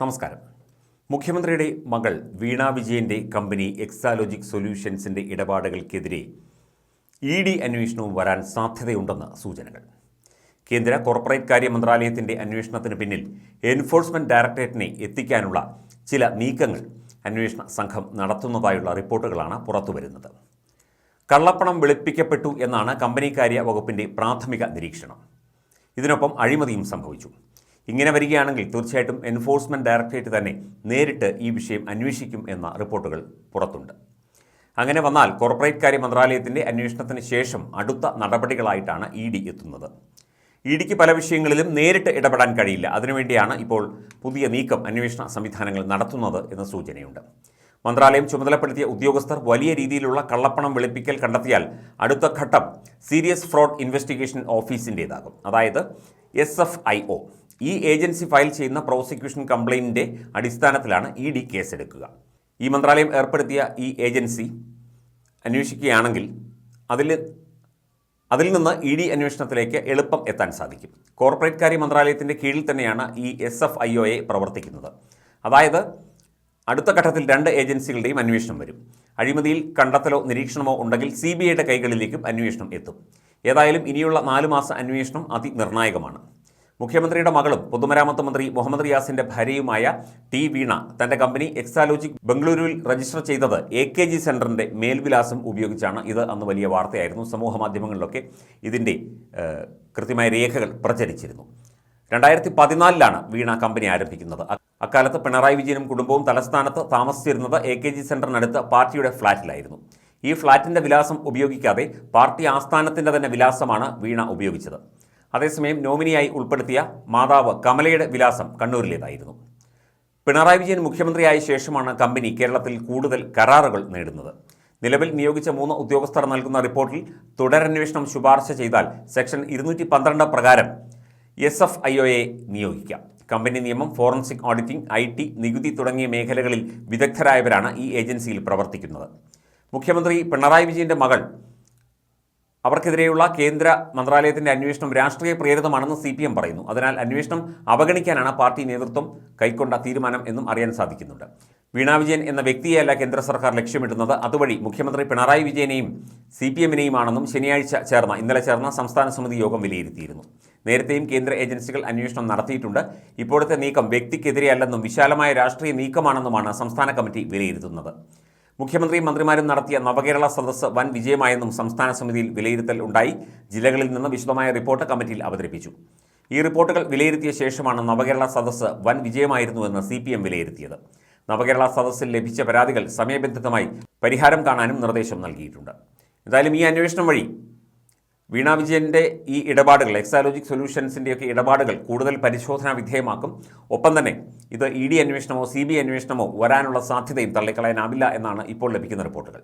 നമസ്കാരം. മുഖ്യമന്ത്രിയുടെ മകൾ വീണ വിജയന്റെ കമ്പനി എക്സാലോജിക് സൊല്യൂഷൻസിന്റെ ഇടപാടുകൾക്കെതിരെ ഇ ഡി അന്വേഷണവും വരാൻ സാധ്യതയുണ്ടെന്ന് സൂചനകൾ. കേന്ദ്ര കോർപ്പറേറ്റ് കാര്യ മന്ത്രാലയത്തിന്റെ അന്വേഷണത്തിന് പിന്നിൽ എൻഫോഴ്സ്മെന്റ് ഡയറക്ടറേറ്റിനെ എത്തിക്കാനുള്ള ചില നീക്കങ്ങൾ അന്വേഷണ സംഘം നടത്തുന്നതായുള്ള റിപ്പോർട്ടുകളാണ് പുറത്തുവരുന്നത്. കള്ളപ്പണം വെളുപ്പിക്കപ്പെട്ടു എന്നാണ് കമ്പനിക്കാര്യ വകുപ്പിന്റെ പ്രാഥമിക നിരീക്ഷണം. ഇതിനൊപ്പം അഴിമതിയും സംഭവിച്ചു. ഇങ്ങനെ വരികയാണെങ്കിൽ തീർച്ചയായിട്ടും എൻഫോഴ്സ്മെന്റ് ഡയറക്ടറേറ്റ് തന്നെ നേരിട്ട് ഈ വിഷയം അന്വേഷിക്കും എന്ന റിപ്പോർട്ടുകൾ പുറത്തുണ്ട്. അങ്ങനെ വന്നാൽ കോർപ്പറേറ്റ് കാര്യ മന്ത്രാലയത്തിന്റെ അന്വേഷണത്തിന് ശേഷം അടുത്ത നടപടികളായിട്ടാണ് ഇ ഡി എത്തുന്നത്. ഇ ഡിക്ക് പല വിഷയങ്ങളിലും നേരിട്ട് ഇടപെടാൻ കഴിയില്ല. അതിനുവേണ്ടിയാണ് ഇപ്പോൾ പുതിയ നീക്കം അന്വേഷണ സംവിധാനങ്ങൾ നടത്തുന്നത് എന്ന സൂചനയുണ്ട്. മന്ത്രാലയം ചുമതലപ്പെടുത്തിയ ഉദ്യോഗസ്ഥർ വലിയ രീതിയിലുള്ള കള്ളപ്പണം വെളുപ്പിക്കൽ കണ്ടെത്തിയാൽ അടുത്ത ഘട്ടം സീരിയസ് ഫ്രോഡ് ഇൻവെസ്റ്റിഗേഷൻ ഓഫീസിന്റേതാകും അതായത് എസ് എഫ് ഐ ഒ ഈ ഏജൻസി ഫയൽ ചെയ്യുന്ന പ്രോസിക്യൂഷൻ കംപ്ലയിന്റിന്റെ അടിസ്ഥാനത്തിലാണ് ഇ ഡി കേസെടുക്കുക ഈ മന്ത്രാലയം ഏർപ്പെടുത്തിയ ഈ ഏജൻസി അന്വേഷിക്കുകയാണെങ്കിൽ അതിൽ അതിൽ നിന്ന് ഇ ഡി അന്വേഷണത്തിലേക്ക് എളുപ്പം എത്താൻ സാധിക്കും. കോർപ്പറേറ്റ് കാര്യ മന്ത്രാലയത്തിന്റെ കീഴിൽ തന്നെയാണ് ഈ എസ് എഫ് ഐ ഒ എ പ്രവർത്തിക്കുന്നത്. അതായത് അടുത്ത ഘട്ടത്തിൽ രണ്ട് ഏജൻസികളുടെയും അന്വേഷണം വരും. അഴിമതിയിൽ കണ്ടെത്തലോ നിരീക്ഷണമോ ഉണ്ടെങ്കിൽ സി ബി ഐയുടെ കൈകളിലേക്കും അന്വേഷണം എത്തും. ഏതായാലും ഇനിയുള്ള നാല് മാസ അന്വേഷണം അതിനിർണായകമാണ്. മുഖ്യമന്ത്രിയുടെ മകളും പൊതുമരാമത്ത് മന്ത്രി മുഹമ്മദ് റിയാസിന്റെ ഭാര്യയുമായ ടി വീണ തന്റെ കമ്പനി എക്സാലോജിക് ബംഗളൂരുവിൽ രജിസ്റ്റർ ചെയ്തത് എ കെ ജി സെന്ററിന്റെ മേൽവിലാസം ഉപയോഗിച്ചാണ്. ഇത് അന്ന് വലിയ വാർത്തയായിരുന്നു. സമൂഹ മാധ്യമങ്ങളിലൊക്കെ ഇതിന്റെ കൃത്യമായ രേഖകൾ പ്രചരിച്ചിരുന്നു. രണ്ടായിരത്തി പതിനാലിലാണ് വീണ കമ്പനി ആരംഭിക്കുന്നത്. അക്കാലത്ത് പിണറായി വിജയനും കുടുംബവും തലസ്ഥാനത്ത് താമസിച്ചിരുന്നത് എ കെ ജി സെന്ററിനടുത്ത് പാർട്ടിയുടെ ഫ്ളാറ്റിലായിരുന്നു. ഈ ഫ്ളാറ്റിന്റെ വിലാസം ഉപയോഗിക്കാതെ പാർട്ടി ആസ്ഥാനത്തിന്റെ തന്നെ വിലാസമാണ് വീണ ഉപയോഗിച്ചത്. അതേസമയം നോമിനിയായി ഉൾപ്പെടുത്തിയ മാതാവ് കമലയുടെ വിലാസം കണ്ണൂരിലേതായിരുന്നു. പിണറായി വിജയൻ മുഖ്യമന്ത്രിയായ ശേഷമാണ് കമ്പനി കേരളത്തിൽ കൂടുതൽ കരാറുകൾ നേടുന്നത്. നിലവിൽ നിയോഗിച്ച മൂന്ന് ഉദ്യോഗസ്ഥർ നൽകുന്ന റിപ്പോർട്ടിൽ തുടരന്വേഷണം ശുപാർശ ചെയ്താൽ സെക്ഷൻ ഇരുന്നൂറ്റി പന്ത്രണ്ട് പ്രകാരം എസ് എഫ് ഐ ഒയെ നിയോഗിക്കാം. കമ്പനി നിയമം ഫോറൻസിക് ഓഡിറ്റിംഗ് ഐ ടി നികുതി തുടങ്ങിയ മേഖലകളിൽ വിദഗ്ധരായവരാണ് ഈ ഏജൻസിയിൽ പ്രവർത്തിക്കുന്നത്. മുഖ്യമന്ത്രി പിണറായി വിജയന്റെ മകൾ അവർക്കെതിരെയുള്ള കേന്ദ്ര മന്ത്രാലയത്തിന്റെ അന്വേഷണം രാഷ്ട്രീയ പ്രേരിതമാണെന്ന് സി പി എം പറയുന്നു. അതിനാൽ അന്വേഷണം അവഗണിക്കാനാണ് പാർട്ടി നേതൃത്വം കൈക്കൊണ്ട തീരുമാനം എന്നും അറിയാൻ സാധിക്കുന്നുണ്ട്. വീണാ വിജയൻ എന്ന വ്യക്തിയെയല്ല കേന്ദ്ര സർക്കാർ ലക്ഷ്യമിടുന്നത്. അതുവഴി മുഖ്യമന്ത്രി പിണറായി വിജയനെയും സി പി എമ്മിനെയുമാണെന്നും ശനിയാഴ്ച ചേർന്ന ഇന്നലെ ചേർന്ന സംസ്ഥാന സമിതി യോഗം വിലയിരുത്തിയിരുന്നു. നേരത്തെയും കേന്ദ്ര ഏജൻസികൾ അന്വേഷണം നടത്തിയിട്ടുണ്ട്. ഇപ്പോഴത്തെ നീക്കം വ്യക്തിക്കെതിരെയല്ലെന്നും വിശാലമായ രാഷ്ട്രീയ നീക്കമാണെന്നുമാണ് സംസ്ഥാന കമ്മിറ്റി വിലയിരുത്തുന്നത്. മുഖ്യമന്ത്രിയും മന്ത്രിമാരും നടത്തിയ നവകേരള സദസ്സ് വൻ വിജയമായെന്നും സംസ്ഥാന സമിതിയിൽ വിലയിരുത്തൽ ഉണ്ടായി. ജില്ലകളിൽ നിന്ന് വിശദമായ റിപ്പോർട്ട് കമ്മിറ്റിയിൽ അവതരിപ്പിച്ചു. ഈ റിപ്പോർട്ടുകൾ വിലയിരുത്തിയ ശേഷമാണ് നവകേരള സദസ്സ് വൻ വിജയമായിരുന്നുവെന്ന് സി പി എം വിലയിരുത്തിയത്. നവകേരള സദസ്സിൽ ലഭിച്ച പരാതികൾ സമയബന്ധിതമായി പരിഹാരം കാണാനും നിർദ്ദേശം നൽകിയിട്ടുണ്ട്. എന്തായാലും ഈ അന്വേഷണം വഴി വീണ വിജയന്റെ ഈ ഇടപാടുകൾ എക്സാലോജിക് സൊല്യൂഷൻസിന്റെയൊക്കെ ഇടപാടുകൾ കൂടുതൽ പരിശോധനാ വിധേയമാക്കും. ഒപ്പം തന്നെ ഇത് ഇ ഡി അന്വേഷണമോ സി ബി അന്വേഷണമോ വരാനുള്ള സാധ്യതയും തള്ളിക്കളയാനാവില്ല എന്നാണ് ഇപ്പോൾ ലഭിക്കുന്ന റിപ്പോർട്ടുകൾ.